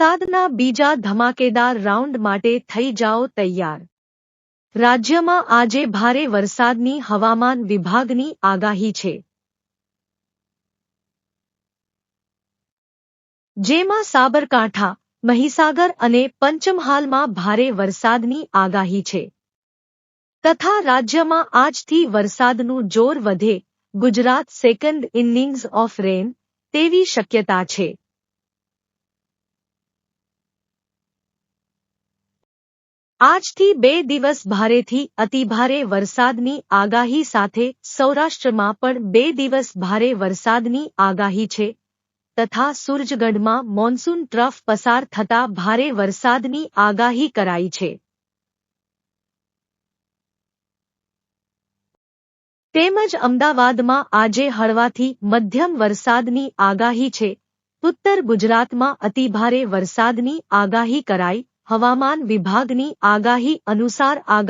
વરસાદના બીજા ધમાકેદાર રાઉન્ડ માટે થઈ જાઓ તૈયાર. રાજ્યમાં આજે ભારે વરસાદની હવામાન વિભાગની આગાહી છે. જેમાં સાબરકાંઠા, મહીસાગર અને પંચમહાલમાં ભારે વરસાદની આગાહી છે. તથા રાજ્યમાં આજથી વરસાદનું જોર વધે, Gujarat second innings of rain, તેવી શક્યતા છે. આજથી બે દિવસ ભારેથી અતિભારે વરસાદની આગાહી સાથે સૌરાષ્ટ્રમાં પણ બે દિવસ ભારે વરસાદની આગાહી છે. તથા સૂરજગઢમાં મોન્સૂન ટ્રફ પસાર થતા ભારે વરસાદની આગાહી કરાઈ છે. તેમજ અમદાવાદમાં આજે હળવાથી મધ્યમ વરસાદની આગાહી છે. ઉત્તર ગુજરાતમાં અતિભારે વરસાદની આગાહી કરાઈ. હવામાન વિભાગની આગાહી અનુસાર આગાહી